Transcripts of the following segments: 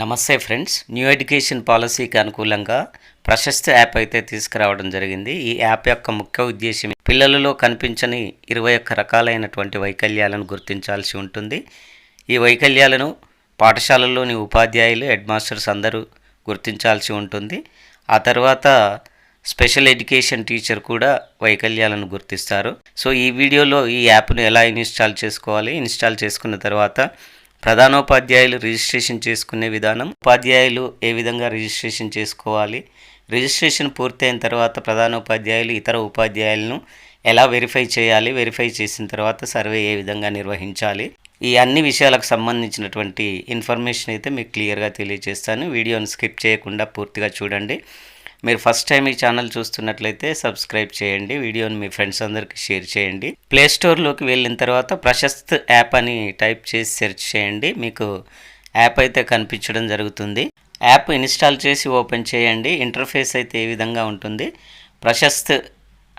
నమస్తే friends. New education పాలసీకి అనుకూలంగా ప్రశస్త యాప్ అయితే తీసుకురావడం జరిగింది. ఈ యాప్ యొక్క ముఖ్య ఉద్దేశం పిల్లలలో కనిపించని ఇరవై ఒక్క రకాలైనటువంటి వైకల్యాలను గుర్తించాల్సి ఉంటుంది. ఈ వైకల్యాలను పాఠశాలల్లోని ఉపాధ్యాయులు హెడ్ మాస్టర్స్ అందరూ గుర్తించాల్సి ఉంటుంది. ఆ తర్వాత స్పెషల్ ఎడ్యుకేషన్ టీచర్ కూడా వైకల్యాలను గుర్తిస్తారు. సో ఈ వీడియోలో ఈ యాప్ను ఎలా ఇన్స్టాల్ చేసుకోవాలి? ఇన్స్టాల్ చేసుకున్న తర్వాత ప్రధానోపాధ్యాయులు రిజిస్ట్రేషన్ చేసుకునే విధానం. ఉపాధ్యాయులు ఏ విధంగా రిజిస్ట్రేషన్ చేసుకోవాలి? రిజిస్ట్రేషన్ పూర్తయిన తర్వాత ప్రధానోపాధ్యాయులు ఇతర ఉపాధ్యాయులను ఎలా వెరిఫై చేయాలి? వెరిఫై చేసిన తర్వాత సర్వే ఏ విధంగా నిర్వహించాలి? ఈ అన్ని విషయాలకు సంబంధించినటువంటి ఇన్ఫర్మేషన్ అయితే మీకు క్లియర్గా తెలియజేస్తాను. వీడియోను స్కిప్ చేయకుండా పూర్తిగా చూడండి. మీరు ఫస్ట్ టైం ఈ ఛానల్ చూస్తున్నట్లయితే సబ్స్క్రైబ్ చేయండి వీడియోని మీ ఫ్రెండ్స్ అందరికీ షేర్ చేయండి. ప్లే స్టోర్లోకి వెళ్ళిన తర్వాత ప్రశస్త్ యాప్ అని టైప్ చేసి సెర్చ్ చేయండి. మీకు యాప్ అయితే కనిపించడం జరుగుతుంది. యాప్ ఇన్స్టాల్ చేసి ఓపెన్ చేయండి. ఇంటర్ఫేస్ అయితే ఏ విధంగా ఉంటుంది? ప్రశస్త్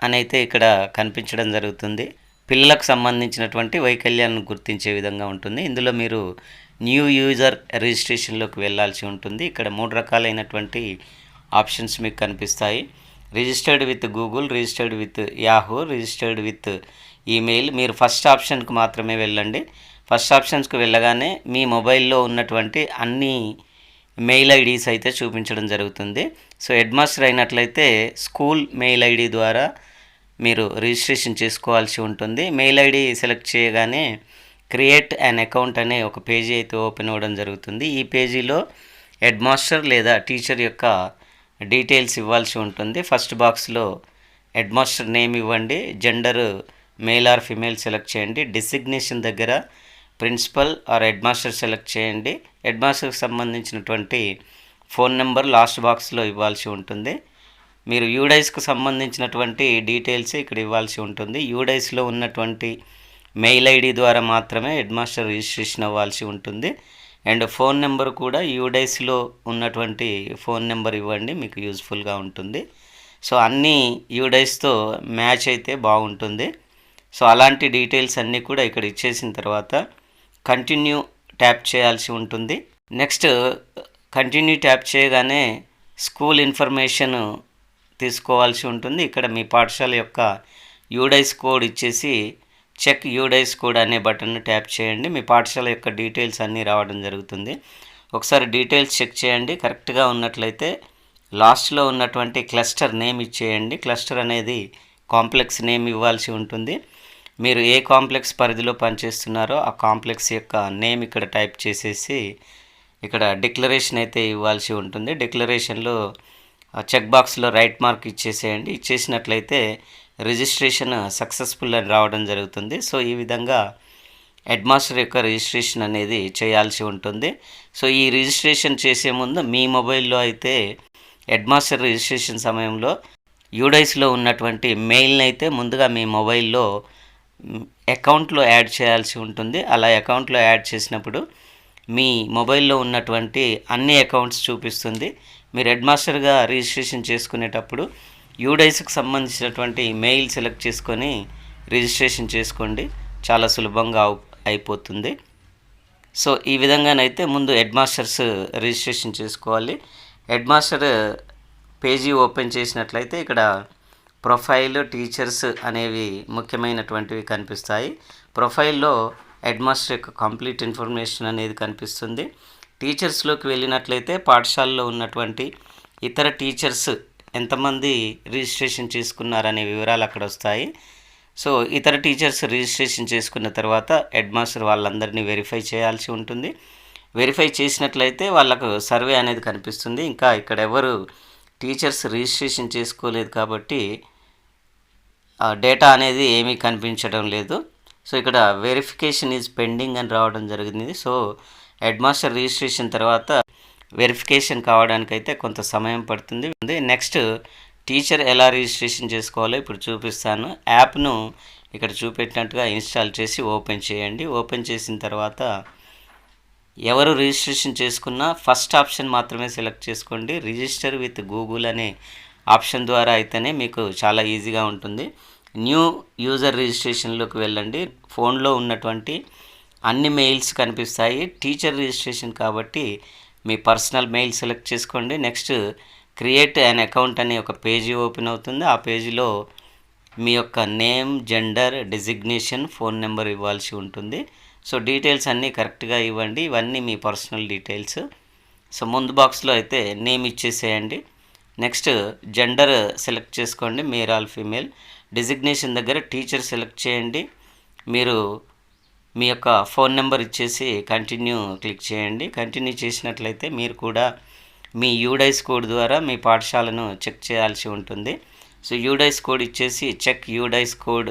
అని అయితే ఇక్కడ కనిపించడం జరుగుతుంది. పిల్లలకు సంబంధించినటువంటి వైకల్యాలను గుర్తించే విధంగా ఉంటుంది. ఇందులో మీరు న్యూ యూజర్ రిజిస్ట్రేషన్లోకి వెళ్ళాల్సి ఉంటుంది. ఇక్కడ మూడు రకాలైనటువంటి ఆప్షన్స్ మీకు కనిపిస్తాయి. Registered with Google registered with Yahoo registered with email. మీరు ఫస్ట్ ఆప్షన్కి మాత్రమే వెళ్ళండి. ఫస్ట్ ఆప్షన్స్కి వెళ్ళగానే మీ మొబైల్లో ఉన్నటువంటి అన్ని మెయిల్ ఐడీస్ అయితే చూపించడం జరుగుతుంది. సో హెడ్ మాస్టర్ అయినట్లయితే స్కూల్ మెయిల్ ఐడి ద్వారా మీరు రిజిస్ట్రేషన్ చేసుకోవాల్సి ఉంటుంది. మెయిల్ ఐడి సెలెక్ట్ చేయగానే క్రియేట్ అన్ అకౌంట్ అనే ఒక పేజీ అయితే ఓపెన్ అవ్వడం జరుగుతుంది. ఈ పేజీలో హెడ్ మాస్టర్ లేదా టీచర్ యొక్క డీటెయిల్స్ ఇవ్వాల్సి ఉంటుంది. ఫస్ట్ బాక్స్లో హెడ్ మాస్టర్ నేమ్ ఇవ్వండి gender male or female select చేయండి డిసిగ్నేషన్ దగ్గర principal or head master select చేయండి. హెడ్ మాస్టర్కి సంబంధించినటువంటి ఫోన్ నెంబర్ లాస్ట్ బాక్స్లో ఇవ్వాల్సి ఉంటుంది. మీరు యూడైస్కు సంబంధించినటువంటి డీటెయిల్స్ ఇక్కడ ఇవ్వాల్సి ఉంటుంది. యూడైస్లో ఉన్నటువంటి మెయిల్ ఐడి ద్వారా మాత్రమే హెడ్ మాస్టర్ రిజిస్ట్రేషన్ అవ్వాల్సి ఉంటుంది. అండ్ ఫోన్ నెంబర్ కూడా యూడైస్లో ఉన్నటువంటి ఫోన్ నెంబర్ ఇవ్వండి మీకు యూజ్ఫుల్గా ఉంటుంది. సో అన్నీ యూడైస్తో మ్యాచ్ అయితే బాగుంటుంది. సో అలాంటి డీటెయిల్స్ అన్నీ కూడా ఇక్కడ ఇచ్చేసిన తర్వాత కంటిన్యూ ట్యాప్ చేయాల్సి ఉంటుంది. నెక్స్ట్ కంటిన్యూ ట్యాప్ చేయగానే స్కూల్ ఇన్ఫర్మేషన్ తీసుకోవాల్సి ఉంటుంది. ఇక్కడ మీ పాఠశాల యొక్క యూడైస్ కోడ్ ఇచ్చేసి చెక్ యూడైస్ కోడ్ అనే బటన్ను ట్యాప్ చేయండి. మీ పాఠశాల యొక్క డీటెయిల్స్ అన్నీ రావడం జరుగుతుంది. ఒకసారి డీటెయిల్స్ చెక్ చేయండి. కరెక్ట్గా ఉన్నట్లయితే లాస్ట్లో ఉన్నటువంటి క్లస్టర్ నేమ్ ఇచ్చేయండి. క్లస్టర్ అనేది కాంప్లెక్స్ నేమ్ ఇవ్వాల్సి ఉంటుంది. మీరు ఏ కాంప్లెక్స్ పరిధిలో పనిచేస్తున్నారో ఆ కాంప్లెక్స్ యొక్క నేమ్ ఇక్కడ టైప్ చేసేసి ఇక్కడ డిక్లరేషన్ అయితే ఇవ్వాల్సి ఉంటుంది. డిక్లరేషన్లో చెక్ బాక్స్లో రైట్ మార్క్ ఇచ్చేసేయండి. ఇచ్చేసినట్లయితే రిజిస్ట్రేషన్ సక్సెస్ఫుల్ అని రావడం జరుగుతుంది. సో ఈ విధంగా హెడ్ మాస్టర్ యొక్క రిజిస్ట్రేషన్ అనేది చేయాల్సి ఉంటుంది. సో ఈ రిజిస్ట్రేషన్ చేసే ముందు మీ మొబైల్లో అయితే హెడ్ మాస్టర్ రిజిస్ట్రేషన్ సమయంలో యూడైస్లో ఉన్నటువంటి మెయిల్ని అయితే ముందుగా మీ మొబైల్లో అకౌంట్లో యాడ్ చేయాల్సి ఉంటుంది. అలా అకౌంట్లో యాడ్ చేసినప్పుడు మీ మొబైల్లో ఉన్నటువంటి అన్ని అకౌంట్స్ చూపిస్తుంది. మీరు హెడ్ మాస్టర్గా రిజిస్ట్రేషన్ చేసుకునేటప్పుడు యూడైస్కి సంబంధించినటువంటి మెయిల్ సెలెక్ట్ చేసుకొని రిజిస్ట్రేషన్ చేసుకోండి. చాలా సులభంగా అయిపోతుంది. సో ఈ విధంగానైతే ముందు హెడ్ మాస్టర్స్ రిజిస్ట్రేషన్ చేసుకోవాలి. హెడ్ మాస్టర్ పేజీ ఓపెన్ చేసినట్లయితే ఇక్కడ ప్రొఫైల్ టీచర్స్ అనేవి ముఖ్యమైనటువంటివి కనిపిస్తాయి. ప్రొఫైల్లో హెడ్ మాస్టర్ యొక్క కంప్లీట్ ఇన్ఫర్మేషన్ అనేది కనిపిస్తుంది. టీచర్స్లోకి వెళ్ళినట్లయితే పాఠశాలలో ఉన్నటువంటి ఇతర టీచర్స్ ఎంతమంది రిజిస్ట్రేషన్ చేసుకున్నారనే వివరాలు అక్కడ వస్తాయి. సో ఇతర టీచర్స్ రిజిస్ట్రేషన్ చేసుకున్న తర్వాత హెడ్ మాస్టర్ వాళ్ళందరినీ వెరిఫై చేయాల్సి ఉంటుంది. వెరిఫై చేసినట్లయితే వాళ్ళకు సర్వే అనేది కనిపిస్తుంది. ఇంకా ఇక్కడ ఎవరు టీచర్స్ రిజిస్ట్రేషన్ చేసుకోలేదు కాబట్టి డేటా అనేది ఏమీ కనిపించడం లేదు. సో ఇక్కడ వెరిఫికేషన్ ఈజ్ పెండింగ్ అని రావడం జరిగింది. సో హెడ్ మాస్టర్ రిజిస్ట్రేషన్ తర్వాత వెరిఫికేషన్ కావడానికైతే కొంత సమయం పడుతుంది. నెక్స్ట్ టీచర్ ఎలా రిజిస్ట్రేషన్ చేసుకోవాలో ఇప్పుడు చూపిస్తాను. యాప్ను ఇక్కడ చూపెట్టినట్టుగా ఇన్స్టాల్ చేసి ఓపెన్ చేయండి. ఓపెన్ చేసిన తర్వాత ఎవరు రిజిస్ట్రేషన్ చేసుకున్నా ఫస్ట్ ఆప్షన్ మాత్రమే సెలెక్ట్ చేసుకోండి. రిజిస్టర్ విత్ గూగుల్ అనే ఆప్షన్ ద్వారా అయితేనే మీకు చాలా ఈజీగా ఉంటుంది. న్యూ యూజర్ రిజిస్ట్రేషన్లోకి వెళ్ళండి. ఫోన్లో ఉన్నటువంటి అన్ని మెయిల్స్ కనిపిస్తాయి. టీచర్ రిజిస్ట్రేషన్ కాబట్టి మీ పర్సనల్ మెయిల్ సెలెక్ట్ చేసుకోండి. నెక్స్ట్ క్రియేట్ అన్ అకౌంట్ అనే ఒక పేజీ ఓపెన్ అవుతుంది. ఆ పేజీలో మీ యొక్క name gender designation phone number ఇవ్వాల్సి ఉంటుంది. సో డీటెయిల్స్ అన్నీ కరెక్ట్గా ఇవ్వండి. ఇవన్నీ మీ పర్సనల్ డీటెయిల్స్ సో ముందు బాక్స్లో అయితే నేమ్ ఇచ్చేసేయండి. నెక్స్ట్ జెండర్ సెలెక్ట్ చేసుకోండి. Male or female. డిజిగ్నేషన్ దగ్గర టీచర్ సెలెక్ట్ చేయండి. మీరు మీ యొక్క ఫోన్ నెంబర్ ఇచ్చేసి కంటిన్యూ క్లిక్ చేయండి. కంటిన్యూ చేసినట్లయితే మీరు కూడా మీ యూడైస్ కోడ్ ద్వారా మీ పాఠశాలను చెక్ చేయాల్సి ఉంటుంది. సో యూడైస్ కోడ్ ఇచ్చేసి చెక్ యూడైస్ కోడ్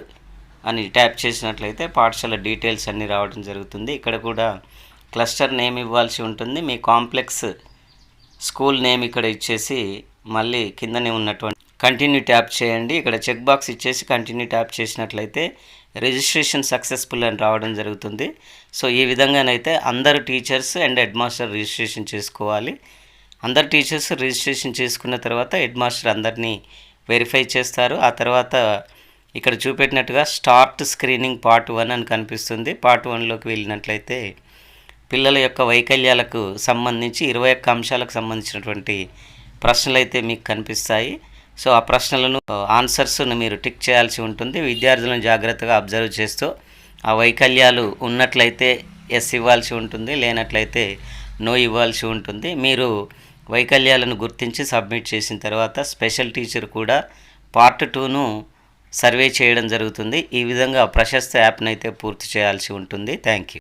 అని ట్యాప్ చేసినట్లయితే పాఠశాల డీటెయిల్స్ అన్నీ రావడం జరుగుతుంది. ఇక్కడ కూడా క్లస్టర్ నేమ్ ఇవ్వాల్సి ఉంటుంది. మీ కాంప్లెక్స్ స్కూల్ నేమ్ ఇక్కడ ఇచ్చేసి మళ్ళీ కిందనే ఉన్నటువంటి కంటిన్యూ ట్యాప్ చేయండి. ఇక్కడ చెక్ బాక్స్ ఇచ్చేసి కంటిన్యూ ట్యాప్ చేసినట్లయితే రిజిస్ట్రేషన్ సక్సెస్ఫుల్ అని రావడం జరుగుతుంది. సో ఈ విధంగానైతే అందరు teachers and head master registration చేసుకోవాలి. అందరు టీచర్స్ రిజిస్ట్రేషన్ చేసుకున్న తర్వాత హెడ్ మాస్టర్ అందరినీ వెరిఫై చేస్తారు. ఆ తర్వాత ఇక్కడ చూపెట్టినట్టుగా స్టార్ట్ స్క్రీనింగ్ పార్ట్ వన్ అని కనిపిస్తుంది. పార్ట్ వన్లోకి వెళ్ళినట్లయితే పిల్లల యొక్క వైకల్యాలకు సంబంధించి ఇరవై ఒక్క అంశాలకు సంబంధించినటువంటి ప్రశ్నలు అయితే మీకు కనిపిస్తాయి. సో ఆ ప్రశ్నలను ఆన్సర్స్ను మీరు టిక్ చేయాల్సి ఉంటుంది. విద్యార్థులను జాగ్రత్తగా అబ్జర్వ్ చేస్తూ ఆ వైకల్యాలు ఉన్నట్లయితే ఎస్ ఇవ్వాల్సి ఉంటుంది లేనట్లయితే నో ఇవ్వాల్సి ఉంటుంది. మీరు వైకల్యాలను గుర్తించి సబ్మిట్ చేసిన తర్వాత స్పెషల్ టీచర్ కూడా పార్ట్ టూను సర్వే చేయడం జరుగుతుంది. ఈ విధంగా ప్రశస్త యాప్ను అయితే పూర్తి చేయాల్సి ఉంటుంది. Thank you.